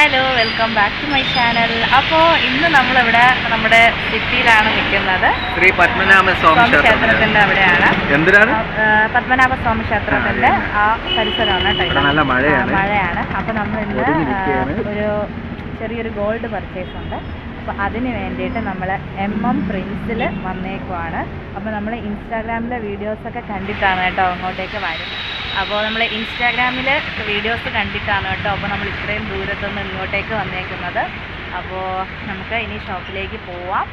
Hello welcome back to my channel അപ്പോൾ ഇന്ന് നമ്മളിവിടെ നമ്മുടെ സിറ്റിയിലാണ് നിൽക്കുന്നത്. ശ്രീ പത്മനാഭ സ്വാമി ക്ഷേത്രത്തിന്റെ അവിടെയാണ്. എന്തിനാണ്? പത്മനാഭ സ്വാമി ക്ഷേത്രത്തിന്റെ ആ പരിസരമാണ് കേട്ടോ നല്ല മഴയാണ്. മഴയാണ്. അപ്പോൾ നമ്മൾ ഇന്ന് ഒരു ചെറിയൊരു ഗോൾഡ് പർച്ചേസ് ഉണ്ട്. അപ്പോൾ അതിന് വേണ്ടിയിട്ട് നമ്മൾ എം എം പ്രിൻസിൽ വന്നേക്കുവാണ്. അപ്പോൾ നമ്മൾ ഇൻസ്റ്റാഗ്രാമിലെ വീഡിയോസൊക്കെ കണ്ടിട്ടാണ് കേട്ടോ അങ്ങോട്ടേക്ക് വരുന്നത്. അപ്പോൾ നമ്മൾ ഇൻസ്റ്റാഗ്രാമിൽ വീഡിയോസ് കണ്ടിട്ടാണ് കേട്ടോ. അപ്പോൾ നമ്മൾ ഇത്രയും ദൂരത്തുനിന്ന് ഇങ്ങോട്ടേക്ക് വന്നേക്കുന്നത്. അപ്പോൾ നമുക്ക് ഇനി ഷോപ്പിലേക്ക് പോവാം.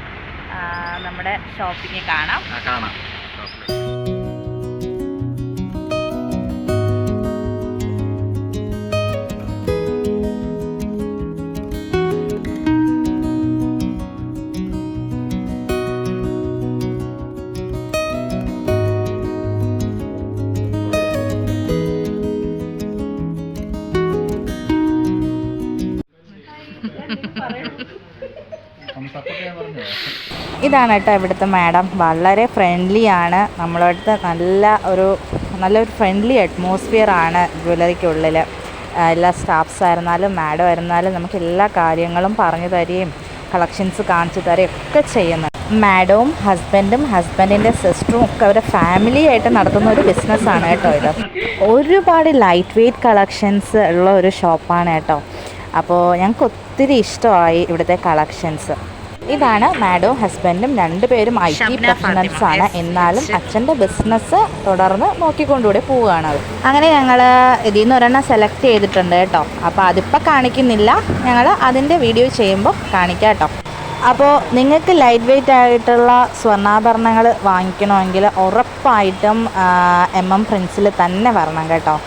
നമ്മുടെ ഷോപ്പിംഗ് കാണാം. കാണാം. ഇതാണ് കേട്ടോ ഇവിടുത്തെ മാഡം. വളരെ ഫ്രണ്ട്ലി ആണ്. നമ്മളടുത്ത് നല്ല ഒരു നല്ലൊരു ഫ്രണ്ട്ലി അറ്റ്മോസ്ഫിയർ ആണ് ജ്വല്ലറിക്കുള്ളിൽ എല്ലാ സ്റ്റാഫ്സ് ആയിരുന്നാലും മാഡം ആയിരുന്നാലും നമുക്ക് എല്ലാ കാര്യങ്ങളും പറഞ്ഞു തരികയും കളക്ഷൻസ് കാണിച്ചു തരികയും ഒക്കെ ചെയ്യുന്നത്. മാഡവും ഹസ്ബൻഡും ഹസ്ബൻഡിന്റെ സിസ്റ്ററും ഒക്കെ അവരുടെ ഫാമിലി ആയിട്ട് നടത്തുന്ന ഒരു ബിസിനസ്സാണ് കേട്ടോ ഇത്. ഒരുപാട് ലൈറ്റ് വെയ്റ്റ് കളക്ഷൻസ് ഉള്ള ഒരു ഷോപ്പാണ് കേട്ടോ. അപ്പോൾ ഞങ്ങൾക്ക് ഒത്തിരി ഇഷ്ടമായി ഇവിടുത്തെ കളക്ഷൻസ്. ഇതാണ് മാഡവും ഹസ്ബൻഡും രണ്ടുപേരും ഐ ടി പ്രൊഫഷണൽസ് ആണ്. എന്നാലും അച്ഛന്റെ ബിസിനസ് തുടർന്ന് നോക്കിക്കൊണ്ടുകൂടെ പോവുകയാണ് അത് അങ്ങനെ ഞങ്ങൾ ഇതിൽ നിന്ന് ഒരെണ്ണം സെലക്ട് ചെയ്തിട്ടുണ്ട് കേട്ടോ. അപ്പോൾ അതിപ്പോൾ കാണിക്കുന്നില്ല. ഞങ്ങൾ അതിന്റെ വീഡിയോ ചെയ്യുമ്പോൾ കാണിക്കാം കേട്ടോ. അപ്പോൾ നിങ്ങൾക്ക് ലൈറ്റ് വെയ്റ്റ് ആയിട്ടുള്ള സ്വർണാഭരണങ്ങൾ വാങ്ങിക്കണമെങ്കിൽ ഉറപ്പായിട്ടും എം എം പ്രിൻസിൽ തന്നെ വരണം കേട്ടോ.